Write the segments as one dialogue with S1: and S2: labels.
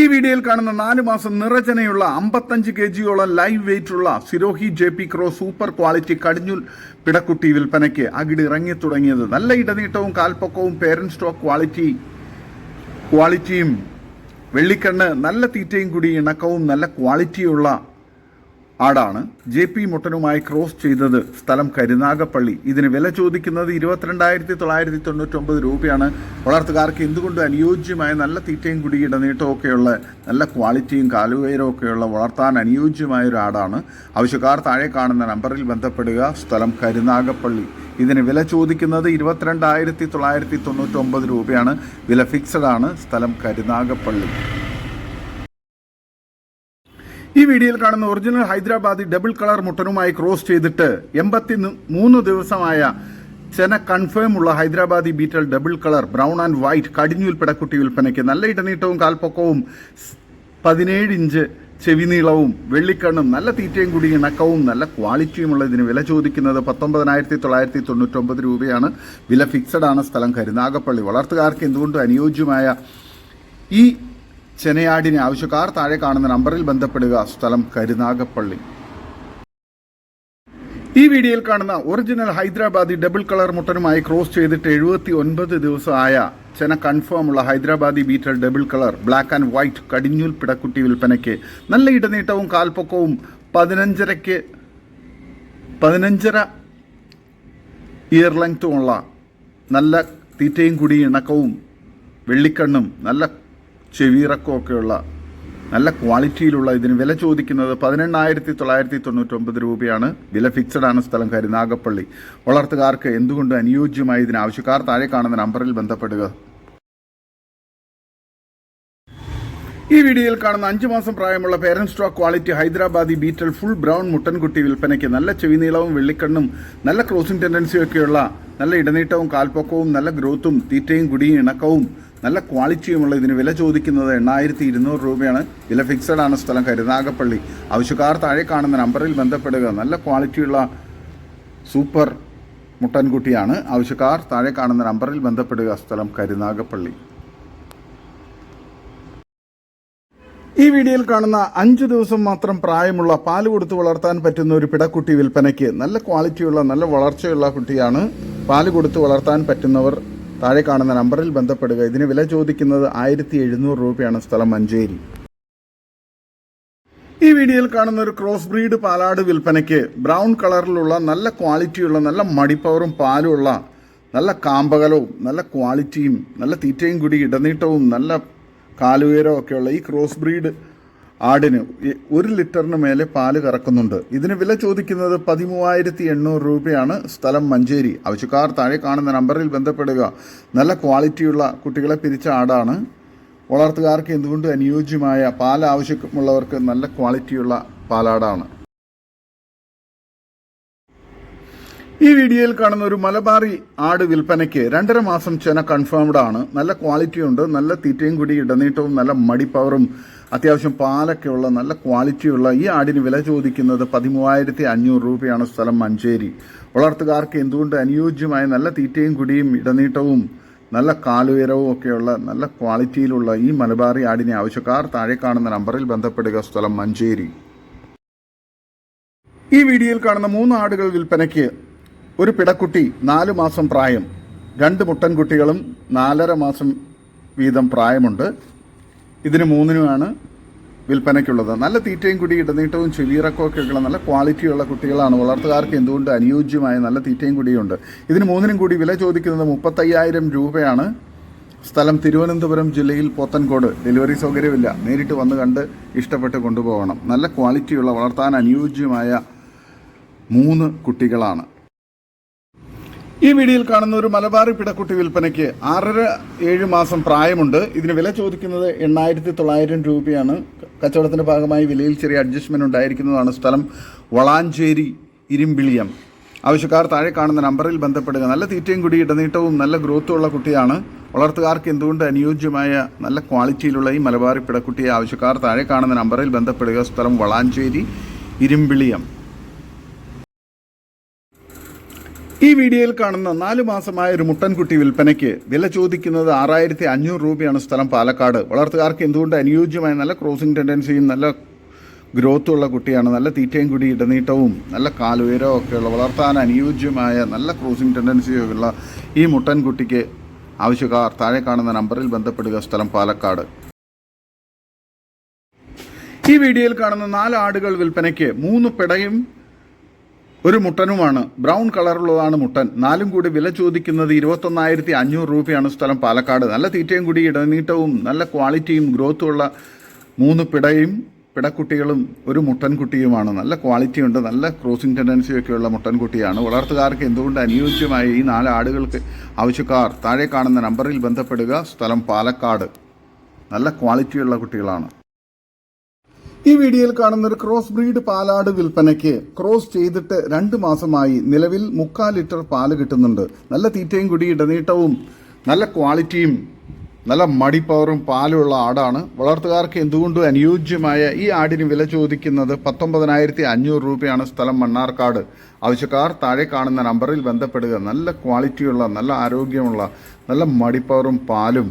S1: ഈ വീഡിയോയിൽ കാണുന്ന നാല് മാസം നിറചനയുള്ള അമ്പത്തഞ്ച് കെ ജിയോളം ലൈവ് വെയിറ്റ് ഉള്ള സിരോഹി ജെ പി ക്രോ സൂപ്പർ ക്വാളിറ്റി കടിഞ്ഞുൽ പിടക്കുട്ടി വിൽപ്പനയ്ക്ക് അകിട് ഇറങ്ങി തുടങ്ങിയത്. നല്ല ഇടനീട്ടവും കാൽപ്പൊക്കവും പേരന്റ് സ്റ്റോക്ക് ക്വാളിറ്റി ക്വാളിറ്റിയും വെള്ളിക്കണ്ണ് നല്ല തീറ്റയും കൂടി ഇണക്കവും നല്ല ക്വാളിറ്റിയുള്ള ആടാണ്. ജെ പി മുട്ടനുമായി ക്രോസ് ചെയ്തത് സ്ഥലം കരുനാഗപ്പള്ളി. ഇതിന് വില ചോദിക്കുന്നത് ഇരുപത്തിരണ്ടായിരത്തി തൊള്ളായിരത്തി തൊണ്ണൂറ്റൊമ്പത് രൂപയാണ്. വളർത്തുകാർക്ക് എന്തുകൊണ്ടും അനുയോജ്യമായ നല്ല തീറ്റയും കുടി ഇടനീട്ടവും ഒക്കെയുള്ള നല്ല ക്വാളിറ്റിയും കാലുവയരവും ഒക്കെയുള്ള വളർത്താൻ അനുയോജ്യമായ ഒരു ആടാണ്. ആവശ്യക്കാർ താഴെ കാണുന്ന നമ്പറിൽ ബന്ധപ്പെടുക. സ്ഥലം കരുനാഗപ്പള്ളി. ഇതിന് വില ചോദിക്കുന്നത് ഇരുപത്തിരണ്ടായിരത്തി തൊള്ളായിരത്തി തൊണ്ണൂറ്റൊമ്പത് രൂപയാണ്. വില ഫിക്സഡ് ആണ് സ്ഥലം കരുനാഗപ്പള്ളി. ഈ വീഡിയോയിൽ കാണുന്ന ഒറിജിനൽ ഹൈദരാബാദി ഡബിൾ കളർ മുട്ടനുമായി ക്രോസ് ചെയ്തിട്ട് എൺപത്തി മൂന്ന് ദിവസമായ ചെന കൺഫേം ഉള്ള Hyderabadi Beetal double colour brown and white കടിഞ്ഞൂൽ പിടക്കുട്ടി വിൽപ്പനയ്ക്ക് നല്ല ഇടനീട്ടവും കാൽപ്പൊക്കവും പതിനേഴ് ഇഞ്ച് ചെവിനീളവും വെള്ളിക്കണ്ണും നല്ല തീറ്റയും കൂടി ഇണക്കവും നല്ല ക്വാളിറ്റിയുമുള്ള ഇതിന് വില ചോദിക്കുന്നത് പത്തൊമ്പതിനായിരത്തി തൊള്ളായിരത്തി തൊണ്ണൂറ്റൊമ്പത് രൂപയാണ്. വില ഫിക്സഡ് ആണ് സ്ഥലം കരുനാഗപ്പള്ളി. വളർത്തുകാർക്ക് എന്തുകൊണ്ടും അനുയോജ്യമായ ഈ ചെനയാടിനെ ആവശ്യക്കാർ താഴെ കാണുന്ന നമ്പറിൽ ബന്ധപ്പെടുക. സ്ഥലം കരുനാഗപ്പള്ളി. ഈ വീഡിയോയിൽ കാണുന്ന ഒറിജിനൽ ഹൈദരാബാദി ഡബിൾ കളർ മുട്ടനുമായി ക്രോസ് ചെയ്തിട്ട് എഴുപത്തി ഒൻപത് ദിവസമായ ചെന കൺഫേം ഉള്ള Hyderabadi Beetal double colour black and white കടിഞ്ഞൂൽ പിടക്കുട്ടി വിൽപ്പനയ്ക്ക് നല്ല ഇടനീട്ടവും കാൽപ്പൊക്കവും പതിനഞ്ചരയ്ക്ക് പതിനഞ്ചര ഇയർ ലെങ്ത്തുമുള്ള നല്ല തീറ്റയും കുടി ഇണക്കവും വെള്ളിക്കണ്ണും നല്ല ചെവിയിറക്കമൊക്കെയുള്ള നല്ല ക്വാളിറ്റിയിലുള്ള ഇതിന് വില ചോദിക്കുന്നത് പതിനെണ്ണായിരത്തി തൊള്ളായിരത്തി തൊണ്ണൂറ്റൊമ്പത് രൂപയാണ്. വില ഫിക്സഡ് ആണ് സ്ഥലം കാര്യം. നാഗപ്പള്ളി. വളർത്തുകാർക്ക് എന്തുകൊണ്ട് അനുയോജ്യമായി ഇതിന് ആവശ്യക്കാർ താഴെ കാണുന്ന നമ്പറിൽ ബന്ധപ്പെടുക. ഈ വീഡിയോയിൽ കാണുന്ന അഞ്ചു മാസം പ്രായമുള്ള parent stock quality Hyderabadi Beetal full brown മുട്ടൻകുട്ടി വിൽപ്പനയ്ക്ക് നല്ല ചെവി നീളവും വെള്ളിക്കണ്ണും നല്ല ക്രോസിംഗ് ടെൻഡൻസിയും ടെൻഡൻസിയൊക്കെയുള്ള നല്ല ഇടനീട്ടവും കാൽപ്പൊക്കവും നല്ല ഗ്രോത്തും തീറ്റയും കുടിയും ഇണക്കവും നല്ല ക്വാളിറ്റിയുമുള്ള ഇതിന് വില ചോദിക്കുന്നത് എണ്ണായിരത്തി ഇരുന്നൂറ് രൂപയാണ്. വില ഫിക്സഡ് ആണ് സ്ഥലം കരുനാഗപ്പള്ളി. ആവശ്യക്കാർ താഴെ കാണുന്ന നമ്പറിൽ ബന്ധപ്പെടുക. നല്ല ക്വാളിറ്റിയുള്ള സൂപ്പർ മുട്ടൻകുട്ടിയാണ്. ആവശ്യക്കാർ താഴെ കാണുന്ന നമ്പറിൽ ബന്ധപ്പെടുക. സ്ഥലം കരുനാഗപ്പള്ളി. ഈ വീഡിയോയിൽ കാണുന്ന അഞ്ചു ദിവസം മാത്രം പ്രായമുള്ള പാൽ കൊടുത്ത് വളർത്താൻ പറ്റുന്ന ഒരു പിടക്കുട്ടി വിൽപ്പനയ്ക്ക് നല്ല ക്വാളിറ്റിയുള്ള നല്ല വളർച്ചയുള്ള കുട്ടിയാണ് പാൽ കൊടുത്ത് വളർത്താൻ പറ്റുന്നവർ താഴെ കാണുന്ന നമ്പറിൽ ബന്ധപ്പെടുക. ഇതിന് വില ചോദിക്കുന്നത് ആയിരത്തി എഴുന്നൂറ് രൂപയാണ് സ്ഥലം മഞ്ചേരി. ഈ വീഡിയോയിൽ കാണുന്ന ഒരു ക്രോസ് ബ്രീഡ് പാലാട് വിൽപ്പനയ്ക്ക് ബ്രൗൺ കളറിലുള്ള നല്ല ക്വാളിറ്റിയുള്ള നല്ല മടിപ്പവറും പാലുമുള്ള നല്ല കാമ്പകലവും നല്ല ക്വാളിറ്റിയും നല്ല തീറ്റയും കൂടി ഇടനീട്ടവും നല്ല കാലുയരവും ഒക്കെയുള്ള ഈ ക്രോസ് ബ്രീഡ് ആടിന് ഒരു ലിറ്ററിന് മേലെ പാൽ കറക്കുന്നുണ്ട്. ഇതിന് വില ചോദിക്കുന്നത് പതിമൂവായിരത്തി എണ്ണൂറ് രൂപയാണ്. സ്ഥലം മഞ്ചേരി. ആവശ്യക്കാർ താഴെ കാണുന്ന നമ്പറിൽ ബന്ധപ്പെടുക. നല്ല ക്വാളിറ്റിയുള്ള കുട്ടികളെ പിരിച്ച ആടാണ്. വളർത്തുകാർക്ക് എന്തുകൊണ്ട് അനുയോജ്യമായ പാൽ ആവശ്യമുള്ളവർക്ക് നല്ല ക്വാളിറ്റിയുള്ള പാലാടാണ്. ഈ വീഡിയോയിൽ കാണുന്ന ഒരു മലബാറി ആട് വിൽപ്പനയ്ക്ക് രണ്ടര മാസം ചെന കൺഫേംഡ് ആണ്. നല്ല ക്വാളിറ്റി ഉണ്ട് നല്ല തീറ്റയും കൂടി ഇടനീട്ടവും നല്ല മടിപ്പവറും അത്യാവശ്യം പാലൊക്കെയുള്ള നല്ല ക്വാളിറ്റിയുള്ള ഈ ആടിന് വില ചോദിക്കുന്നത് പതിമൂവായിരത്തി അഞ്ഞൂറ് രൂപയാണ് സ്ഥലം മഞ്ചേരി. വളർത്തുകാർക്ക് എന്തുകൊണ്ട് അനുയോജ്യമായ നല്ല തീറ്റയും കുടിയും ഇടനീട്ടവും നല്ല കാലുയരവും ഒക്കെയുള്ള നല്ല ക്വാളിറ്റിയിലുള്ള ഈ മലബാറി ആടിനെ ആവശ്യക്കാർ താഴെ കാണുന്ന നമ്പറിൽ ബന്ധപ്പെടുക. സ്ഥലം മഞ്ചേരി. ഈ വീഡിയോയിൽ കാണുന്ന മൂന്ന് ആടുകൾ വിൽപ്പനയ്ക്ക് ഒരു പിടക്കുട്ടി നാല് മാസം പ്രായം രണ്ട് മുട്ടൻകുട്ടികളും നാലര മാസം വീതം പ്രായമുണ്ട്. ഇതിന് മൂന്നിനുമാണ് വിൽപ്പനയ്ക്കുള്ളത്. നല്ല തീറ്റയും കൂടി ഇടനീട്ടവും ചെവിയിറക്കവും ഉള്ള നല്ല ക്വാളിറ്റിയുള്ള കുട്ടികളാണ്. വളർത്തുകാർക്ക് എന്തുകൊണ്ട് അനുയോജ്യമായ നല്ല തീറ്റയും കൂടിയുണ്ട്? ഇതിന് മൂന്നിനും കൂടി വില ചോദിക്കുന്നത് മുപ്പത്തയ്യായിരം രൂപയാണ്. സ്ഥലം തിരുവനന്തപുരം ജില്ലയിൽ പോത്തൻകോട്. ഡെലിവറി സൗകര്യമില്ല. നേരിട്ട് വന്ന് കണ്ട് ഇഷ്ടപ്പെട്ട് കൊണ്ടുപോകണം. നല്ല ക്വാളിറ്റിയുള്ള വളർത്താൻ അനുയോജ്യമായ മൂന്ന് കുട്ടികളാണ്. ഈ വീഡിയോയിൽ കാണുന്ന ഒരു മലബാറി പിടക്കുട്ടി വിൽപ്പനയ്ക്ക് ആറര ഏഴ് മാസം പ്രായമുണ്ട്. ഇതിന് വില ചോദിക്കുന്നത് എണ്ണായിരത്തി തൊള്ളായിരം രൂപയാണ്. കച്ചവടത്തിന്റെ ഭാഗമായി വിലയിൽ ചെറിയ അഡ്ജസ്റ്റ്മെന്റ് ഉണ്ടായിരിക്കുന്നതാണ് സ്ഥലം വളാഞ്ചേരി ഇരുമ്പിളിയം. ആവശ്യക്കാർ താഴെ കാണുന്ന നമ്പറിൽ ബന്ധപ്പെടുക. നല്ല തീറ്റയും കുടി ഇടനീട്ടവും നല്ല ഗ്രോത്തും ഉള്ള കുട്ടിയാണ്. വളർത്തുകാർക്ക് എന്തുകൊണ്ട് അനുയോജ്യമായ നല്ല ക്വാളിറ്റിയിലുള്ള ഈ മലബാറി പിടക്കുട്ടിയെ ആവശ്യക്കാർ താഴെ കാണുന്ന നമ്പറിൽ ബന്ധപ്പെടുക? സ്ഥലം വളാഞ്ചേരി ഇരുമ്പിളിയം. ഈ വീഡിയോയിൽ കാണുന്ന നാല് മാസമായ ഒരു മുട്ടൻകുട്ടി വിൽപ്പനയ്ക്ക് വില ചോദിക്കുന്നത് ആറായിരത്തി അഞ്ഞൂറ് രൂപയാണ് സ്ഥലം പാലക്കാട്. വളർത്തുകാർക്ക് എന്തുകൊണ്ട് അനുയോജ്യമായ നല്ല ക്രോസിംഗ് ടെൻഡൻസിയും നല്ല ഗ്രോത്തുള്ള കുട്ടിയാണ് നല്ല തീറ്റയും കൂടി ഇടനീട്ടവും നല്ല കാലുയരവും ഒക്കെയുള്ള വളർത്താൻ അനുയോജ്യമായ നല്ല ക്രോസിംഗ് ടെൻഡൻസിയുള്ള ഈ മുട്ടൻകുട്ടിക്ക് ആവശ്യക്കാർ താഴെ കാണുന്ന നമ്പറിൽ ബന്ധപ്പെടുക സ്ഥലം പാലക്കാട്. ഈ വീഡിയോയിൽ കാണുന്ന നാല് ആടുകൾ വിൽപ്പനയ്ക്ക് മൂന്ന് പിടയും ഒരു മുട്ടനുമാണ്. ബ്രൗൺ കളറുള്ളതാണ് മുട്ടൻ. നാലും കൂടി വില ചോദിക്കുന്നത് ഇരുപത്തൊന്നായിരത്തി അഞ്ഞൂറ് രൂപയാണ് സ്ഥലം പാലക്കാട്. നല്ല തീറ്റയും കൂടി ഇടനീട്ടവും നല്ല ക്വാളിറ്റിയും ഗ്രോത്തും ഉള്ള മൂന്ന് പിടയും പിടക്കുട്ടികളും ഒരു മുട്ടൻകുട്ടിയുമാണ്. നല്ല ക്വാളിറ്റി ഉണ്ട് നല്ല ക്രോസിംഗ് ടെൻഡൻസിയൊക്കെയുള്ള മുട്ടൻകുട്ടിയാണ്. വളർത്തുകാർക്ക് എന്തുകൊണ്ട് അനുയോജ്യമായ ഈ നാല് ആടുകൾക്ക് ആവശ്യക്കാർ താഴെ കാണുന്ന നമ്പറിൽ ബന്ധപ്പെടുക. സ്ഥലം പാലക്കാട്. നല്ല ക്വാളിറ്റിയുള്ള കുട്ടികളാണ്. ഈ വീഡിയോയിൽ കാണുന്ന ഒരു ക്രോസ് ബ്രീഡ് പാലാട് വിൽപ്പനയ്ക്ക് ക്രോസ് ചെയ്തിട്ട് രണ്ട് മാസമായി നിലവിൽ മുക്കാൽ ലിറ്റർ പാൽ കിട്ടുന്നുണ്ട്. നല്ല തീറ്റയും കുടി ഇടനീട്ടവും നല്ല ക്വാളിറ്റിയും നല്ല മടി പവറും പാലുള്ള ആടാണ്. വളർത്തുകാർക്ക് എന്തുകൊണ്ടും അനുയോജ്യമായ ഈ ആടിന് വില ചോദിക്കുന്നത് പത്തൊമ്പതിനായിരത്തി അഞ്ഞൂറ് രൂപയാണ് സ്ഥലം മണ്ണാർക്കാട്. ആവശ്യക്കാർ താഴെ കാണുന്ന നമ്പറിൽ ബന്ധപ്പെടുക. നല്ല ക്വാളിറ്റിയുള്ള നല്ല ആരോഗ്യമുള്ള നല്ല മടിപ്പവറും പാലും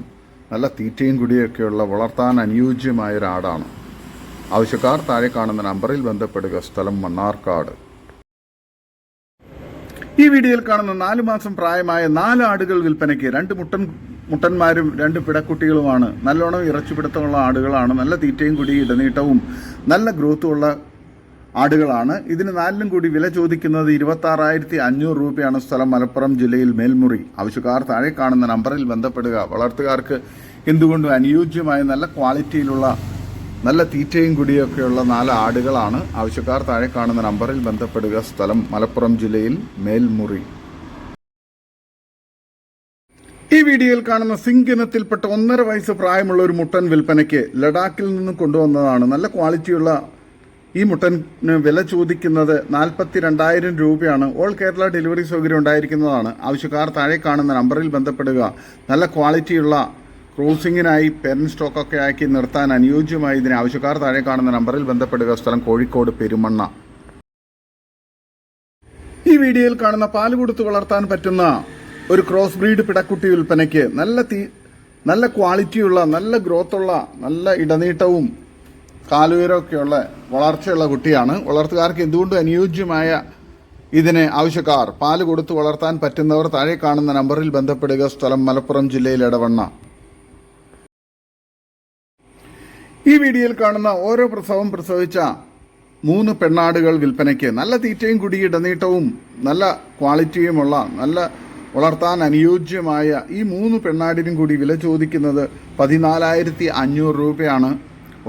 S1: നല്ല തീറ്റയും കുടിയൊക്കെയുള്ള വളർത്താൻ അനുയോജ്യമായ ഒരു ആടാണ് ആവശ്യക്കാർ താഴെ കാണുന്ന നമ്പറിൽ ബന്ധപ്പെടുക. സ്ഥലം മണ്ണാർക്കാട്. ഈ വീഡിയോയിൽ കാണുന്ന നാലു മാസം പ്രായമായ നാല് ആടുകൾ വിൽപ്പനയ്ക്ക് രണ്ട് മുട്ടൻ മുട്ടന്മാരും രണ്ട് പിടക്കുട്ടികളുമാണ്. നല്ലോണം ഇറച്ചിപ്പിടുത്തമുള്ള ആടുകളാണ്. നല്ല തീറ്റയും കൂടി ഇടനീട്ടവും നല്ല ഗ്രോത്തും ഉള്ള ആടുകളാണ്. ഇതിന് നാലിലും കൂടി വില ചോദിക്കുന്നത് ഇരുപത്തി ആറായിരത്തി അഞ്ഞൂറ് രൂപയാണ് സ്ഥലം മലപ്പുറം ജില്ലയിൽ മേൽമുറി. ആവശ്യക്കാർ താഴെ കാണുന്ന നമ്പറിൽ ബന്ധപ്പെടുക. വളർത്തുകാർക്ക് എന്തുകൊണ്ടും അനുയോജ്യമായ നല്ല ക്വാളിറ്റിയിലുള്ള നല്ല തീറ്റയും കുടിയൊക്കെയുള്ള നാല് ആടുകളാണ് ആവശ്യക്കാർ താഴെ കാണുന്ന നമ്പറിൽ ബന്ധപ്പെടുക. സ്ഥലം മലപ്പുറം ജില്ലയിൽ മേൽമുറി. ഈ വീഡിയോയിൽ കാണുന്ന സിങ്ക് ഇനത്തിൽപ്പെട്ട ഒന്നര വയസ്സ് പ്രായമുള്ള ഒരു മുട്ടൻ വിൽപ്പനയ്ക്ക് ലഡാക്കിൽ നിന്നും കൊണ്ടുവന്നതാണ്. നല്ല ക്വാളിറ്റിയുള്ള ഈ മുട്ടന് വില ചോദിക്കുന്നത് നാൽപ്പത്തി രണ്ടായിരം രൂപയാണ്. ഓൾ കേരള ഡെലിവറി സൗകര്യം ഉണ്ടായിരിക്കുന്നതാണ്. ആവശ്യക്കാർ താഴെ കാണുന്ന നമ്പറിൽ ബന്ധപ്പെടുക. നല്ല ക്വാളിറ്റിയുള്ള ക്രോസിങ്ങിനായി പെരൻ സ്റ്റോക്കൊക്കെ ആക്കി നിർത്താൻ അനുയോജ്യമായി ഇതിന് ആവശ്യക്കാർ താഴെ കാണുന്ന നമ്പറിൽ ബന്ധപ്പെടുക. സ്ഥലം കോഴിക്കോട് പെരുമണ്ണ. ഈ വീഡിയോയിൽ കാണുന്ന പാൽ കൊടുത്ത് വളർത്താൻ പറ്റുന്ന ഒരു ക്രോസ് ബ്രീഡ് പിടക്കുട്ടി വിൽപ്പനയ്ക്ക് നല്ല തീ നല്ല ക്വാളിറ്റിയുള്ള നല്ല ഗ്രോത്തുള്ള നല്ല ഇടനീട്ടവും കാലുയരമൊക്കെയുള്ള വളർച്ചയുള്ള കുട്ടിയാണ്. വളർത്തുകാർക്ക് എന്തുകൊണ്ടും അനുയോജ്യമായ ഇതിന് ആവശ്യക്കാർ പാൽ കൊടുത്ത് വളർത്താൻ പറ്റുന്നവർ താഴെ കാണുന്ന നമ്പറിൽ ബന്ധപ്പെടുക. സ്ഥലം മലപ്പുറം ജില്ലയിൽ ഇടവണ്ണ ഈ വീഡിയോയിൽ കാണുന്ന ഓരോ പ്രസവം പ്രസവിച്ച മൂന്ന് പെണ്ണാടുകൾ വിൽപ്പനയ്ക്ക് നല്ല തീറ്റയും കുടി ഇടനീട്ടവും നല്ല ക്വാളിറ്റിയുമുള്ള നല്ല വളർത്താൻ അനുയോജ്യമായ ഈ മൂന്ന് പെണ്ണാടിനും കൂടി വില ചോദിക്കുന്നത് പതിനാലായിരത്തി അഞ്ഞൂറ് രൂപയാണ്.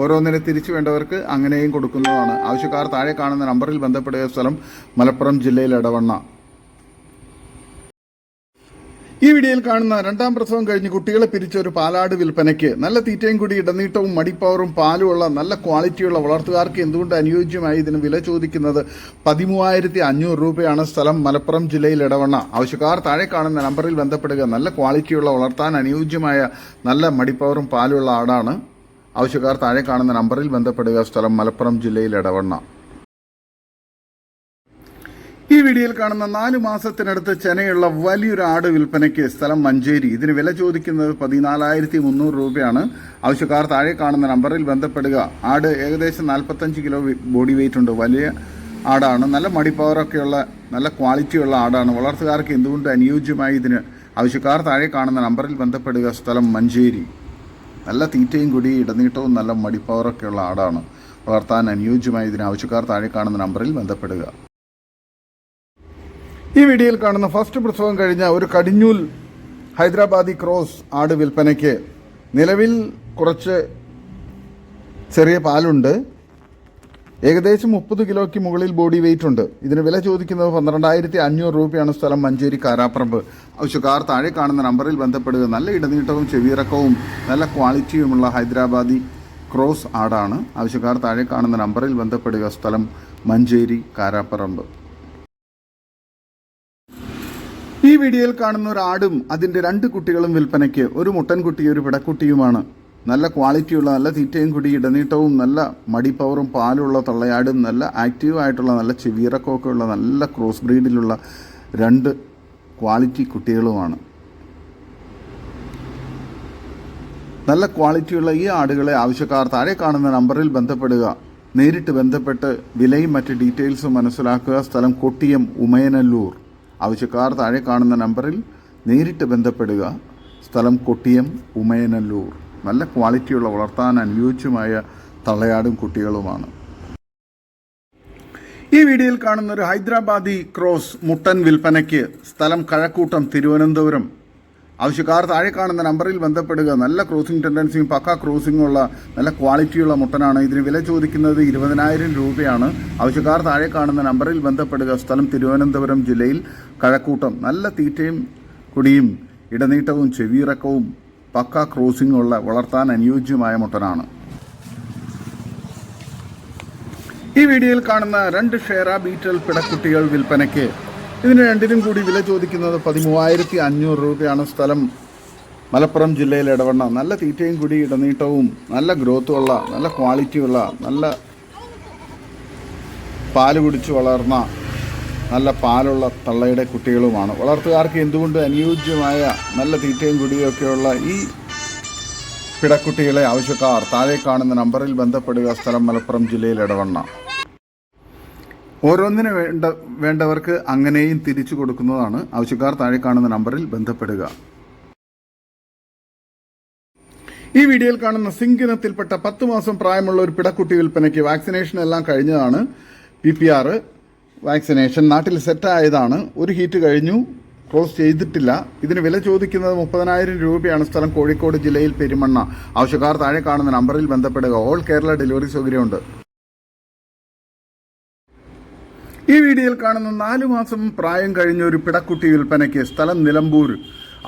S1: ഓരോന്നിനെ തിരിച്ചു വേണ്ടവർക്ക് അങ്ങനെയും കൊടുക്കുന്നതാണ്. ആവശ്യക്കാർ താഴെ കാണുന്ന നമ്പറിൽ ബന്ധപ്പെടുക. സ്ഥലം മലപ്പുറം ജില്ലയിൽ ഇടവണ്ണ. ഈ വീഡിയോയിൽ കാണുന്ന രണ്ടാം പ്രസവം കഴിഞ്ഞ് കുട്ടികളെ പിരിച്ച ഒരു പാലാട് വിൽപ്പനയ്ക്ക് നല്ല തീറ്റയും കൂടി ഇടനീട്ടവും മടിപ്പവറും പാലുമുള്ള നല്ല ക്വാളിറ്റിയുള്ള വളർത്തുകാർക്ക് എന്തുകൊണ്ട് അനുയോജ്യമായി ഇതിന് വില ചോദിക്കുന്നത്? പതിമൂവായിരത്തി അഞ്ഞൂറ് രൂപയാണ് സ്ഥലം മലപ്പുറം ജില്ലയിൽ ഇടവണ്ണ ആവശ്യക്കാർ താഴെ കാണുന്ന നമ്പറിൽ ബന്ധപ്പെടുക. നല്ല ക്വാളിറ്റിയുള്ള വളർത്താൻ അനുയോജ്യമായ നല്ല മടിപ്പവറും പാലുമുള്ള ആടാണ്. ആവശ്യക്കാർ താഴെ കാണുന്ന നമ്പറിൽ ബന്ധപ്പെടുക. സ്ഥലം മലപ്പുറം ജില്ലയിൽ ഇടവണ്ണ ഈ വീഡിയോയിൽ കാണുന്ന നാല് മാസത്തിനടുത്ത് ചെനയുള്ള വലിയൊരു ആട് വിൽപ്പനയ്ക്ക് സ്ഥലം മഞ്ചേരി. ഇതിന് വില ചോദിക്കുന്നത് പതിനാലായിരത്തി മുന്നൂറ് രൂപയാണ്. ആവശ്യക്കാർ താഴെ കാണുന്ന നമ്പറിൽ ബന്ധപ്പെടുക. ആട് ഏകദേശം നാൽപ്പത്തഞ്ച് കിലോ ബോഡി വെയിറ്റ് ഉണ്ട്. വലിയ ആടാണ്. നല്ല മടിപ്പവറൊക്കെയുള്ള നല്ല ക്വാളിറ്റിയുള്ള ആടാണ്. വളർത്തുകാർക്ക് എന്തുകൊണ്ട് അനുയോജ്യമായി ഇതിന്? ആവശ്യക്കാർ താഴെ കാണുന്ന നമ്പറിൽ ബന്ധപ്പെടുക. സ്ഥലം മഞ്ചേരി. നല്ല തീറ്റയും കൂടി ഇടനീട്ടവും നല്ല മടിപ്പവറൊക്കെയുള്ള ആടാണ്. വളർത്താൻ അനുയോജ്യമായി ഇതിന് ആവശ്യക്കാർ താഴെ കാണുന്ന നമ്പറിൽ ബന്ധപ്പെടുക. ഈ വീഡിയോയിൽ കാണുന്ന ഫസ്റ്റ് പ്രസവം കഴിഞ്ഞ ഒരു കടിഞ്ഞൂൽ ഹൈദരാബാദി ക്രോസ് ആട് വിൽപ്പനയ്ക്ക് നിലവിൽ കുറച്ച് ചെറിയ പാലുണ്ട്. ഏകദേശം മുപ്പത് കിലോയ്ക്ക് മുകളിൽ ബോഡി വെയിറ്റ് ഉണ്ട്. ഇതിന് വില ചോദിക്കുന്നത് പന്ത്രണ്ടായിരത്തി അഞ്ഞൂറ് രൂപയാണ് സ്ഥലം മഞ്ചേരി കാരാപ്പറമ്പ്. ആവശ്യക്കാർ താഴെ കാണുന്ന നമ്പറിൽ ബന്ധപ്പെടുക. നല്ല ഇടനീട്ടവും ചെവിയിറക്കവും നല്ല ക്വാളിറ്റിയുമുള്ള ഹൈദരാബാദി ക്രോസ് ആടാണ്. ആവശ്യക്കാർ താഴെ കാണുന്ന നമ്പറിൽ ബന്ധപ്പെടുക. സ്ഥലം മഞ്ചേരി കാരാപ്പറമ്പ്. ഈ വീഡിയോയിൽ കാണുന്ന ഒരു ആടും അതിന്റെ രണ്ട് കുട്ടികളും വിൽപ്പനയ്ക്ക് ഒരു മുട്ടൻകുട്ടി ഒരു പിടക്കുട്ടിയുമാണ്. നല്ല ക്വാളിറ്റിയുള്ള നല്ല തീറ്റയും കുടി ഇടനീട്ടവും നല്ല മടിപ്പവറും പാലുള്ള തള്ളയാടും നല്ല ആക്റ്റീവ് ആയിട്ടുള്ള നല്ല ചെവിയിറക്കമൊക്കെ ഉള്ള നല്ല ക്രോസ് ബ്രീഡിലുള്ള രണ്ട് ക്വാളിറ്റി കുട്ടികളുമാണ്. നല്ല ക്വാളിറ്റിയുള്ള ഈ ആടുകളെ ആവശ്യക്കാർ താഴെ കാണുന്ന നമ്പറിൽ ബന്ധപ്പെടുക. നേരിട്ട് ബന്ധപ്പെട്ട് വിലയും മറ്റ് ഡീറ്റെയിൽസും മനസ്സിലാക്കുക. സ്ഥലം കൊട്ടിയം ഉമയനല്ലൂർ. ആവശ്യക്കാർ താഴെ കാണുന്ന നമ്പറിൽ നേരിട്ട് ബന്ധപ്പെടുക. സ്ഥലം കൊട്ടിയം ഉമയനല്ലൂർ. നല്ല ക്വാളിറ്റിയുള്ള വളർത്താൻ അനുയോജ്യമായ തള്ളയാടും കുട്ടികളുമാണ്. ഈ വീഡിയോയിൽ കാണുന്ന ഒരു ഹൈദരാബാദി ക്രോസ് മുട്ടൻ വിൽപ്പനയ്ക്ക് സ്ഥലം കഴക്കൂട്ടം തിരുവനന്തപുരം ആവശ്യക്കാർ താഴെ കാണുന്ന നമ്പറിൽ ബന്ധപ്പെടുക. നല്ല ക്രോസിംഗ് ടെൻഡൻസിയും പക്ക ക്രോസിംഗും ഉള്ള നല്ല ക്വാളിറ്റിയുള്ള മുട്ടനാണ്. ഇതിന് വില ചോദിക്കുന്നത് ഇരുപതിനായിരം രൂപയാണ്. ആവശ്യക്കാർ താഴെ കാണുന്ന നമ്പറിൽ ബന്ധപ്പെടുക. സ്ഥലം തിരുവനന്തപുരം ജില്ലയിൽ കഴക്കൂട്ടം. നല്ല തീറ്റയും കുടിയും ഇടനീട്ടവും ചെവിയിറക്കവും പക്ക ക്രോസിംഗും ഉള്ള വളർത്താൻ അനുയോജ്യമായ മുട്ടനാണ്. ഈ വീഡിയോയിൽ കാണുന്ന രണ്ട് ഷേറ ബീറ്റൽ പിടക്കുട്ടികൾ വിൽപ്പനയ്ക്ക് ഇതിന് രണ്ടിനും കൂടി വില ചോദിക്കുന്നത് പതിമൂവായിരത്തി അഞ്ഞൂറ് രൂപയാണ് സ്ഥലം. മലപ്പുറം ജില്ലയിൽ ഇടവണ്ണ. നല്ല തീറ്റയും കൂടി ഇടനീട്ടവും നല്ല ഗ്രോത്തുള്ള നല്ല ക്വാളിറ്റിയുള്ള നല്ല പാൽ കുടിച്ച് വളർന്ന നല്ല പാലുള്ള തള്ളയുടെ കുട്ടികളുമാണ്. വളർത്തുകാർക്ക് എന്തുകൊണ്ട് അനുയോജ്യമായ നല്ല തീറ്റയും കുടിയൊക്കെയുള്ള ഈ പിടക്കുട്ടികളെ ആവശ്യക്കാർ താഴെ കാണുന്ന നമ്പറിൽ ബന്ധപ്പെടുക സ്ഥലം മലപ്പുറം ജില്ലയിൽ ഇടവണ്ണ. ഓരോന്നിന് വേണ്ട വേണ്ടവർക്ക് അങ്ങനെയും തിരിച്ചു കൊടുക്കുന്നതാണ് ആവശ്യക്കാർ താഴെ കാണുന്ന നമ്പറിൽ ബന്ധപ്പെടുക. ഈ വീഡിയോയിൽ കാണുന്ന സിങ്ക് ഇനത്തിൽപ്പെട്ട പത്ത് മാസം പ്രായമുള്ള ഒരു പിടക്കുട്ടി വിൽപ്പനയ്ക്ക് വാക്സിനേഷൻ എല്ലാം കഴിഞ്ഞതാണ്. പി പി ആർ വാക്സിനേഷൻ നാട്ടിൽ സെറ്റായതാണ്. ഒരു ഹീറ്റ് കഴിഞ്ഞു ക്ലോസ് ചെയ്തിട്ടില്ല. ഇതിന് വില ചോദിക്കുന്നത് മുപ്പതിനായിരം രൂപയാണ്. സ്ഥലം കോഴിക്കോട് ജില്ലയിൽ പെരുമണ്ണ. ആവശ്യക്കാർ താഴെ കാണുന്ന നമ്പറിൽ ബന്ധപ്പെടുക. ഓൾ കേരള ഡെലിവറി സൗകര്യമുണ്ട്. ഈ വീഡിയോയിൽ കാണുന്ന നാലു മാസം പ്രായം കഴിഞ്ഞ ഒരു പിടക്കുട്ടി വിൽപ്പനയ്ക്ക് സ്ഥലം നിലമ്പൂർ.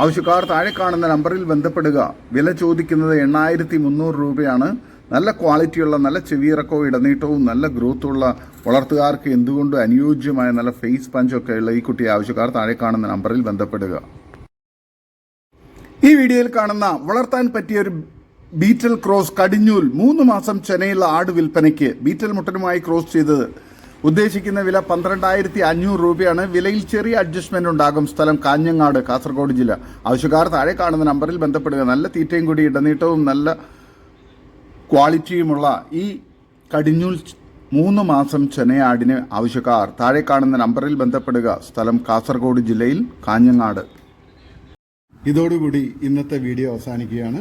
S1: ആവശ്യക്കാർ താഴെ കാണുന്ന നമ്പറിൽ ബന്ധപ്പെടുക. വില ചോദിക്കുന്നത് എണ്ണായിരത്തി മുന്നൂറ് രൂപയാണ്. നല്ല ക്വാളിറ്റിയുള്ള നല്ല ചെവിയിറക്കവും ഇടനീട്ടവും നല്ല ഗ്രോത്തുള്ള വളർത്തുകാർക്ക് എന്തുകൊണ്ടും അനുയോജ്യമായ നല്ല ഫേസ് പഞ്ചൊക്കെ ഉള്ള ഈ കുട്ടി ആവശ്യക്കാർ താഴെ കാണുന്ന നമ്പറിൽ ബന്ധപ്പെടുക. ഈ വീഡിയോയിൽ കാണുന്ന വളർത്താൻ പറ്റിയ ഒരു ബീറ്റൽ ക്രോസ് കടിഞ്ഞൂൽ മൂന്ന് മാസം ചെനയുള്ള ആട് വിൽപ്പനയ്ക്ക് ബീറ്റൽ മുട്ടനുമായി ക്രോസ് ചെയ്തത് ഉദ്ദേശിക്കുന്ന വില പന്ത്രണ്ടായിരത്തി അഞ്ഞൂറ് രൂപയാണ്. വിലയിൽ ചെറിയ അഡ്ജസ്റ്റ്മെന്റ് ഉണ്ടാകും. സ്ഥലം കാഞ്ഞങ്ങാട് കാസർഗോഡ് ജില്ല. ആവശ്യക്കാർ താഴെ കാണുന്ന നമ്പറിൽ ബന്ധപ്പെടുക. നല്ല തീറ്റയും കൂടി ഇടനീട്ടവും നല്ല ക്വാളിറ്റിയുമുള്ള ഈ കടിഞ്ഞൂൽ മൂന്ന് മാസം ചെനയാടിന് ആവശ്യക്കാർ താഴെ കാണുന്ന നമ്പറിൽ ബന്ധപ്പെടുക. സ്ഥലം കാസർഗോഡ് ജില്ലയിൽ കാഞ്ഞങ്ങാട്. ഇതോടുകൂടി ഇന്നത്തെ വീഡിയോ അവസാനിക്കുകയാണ്.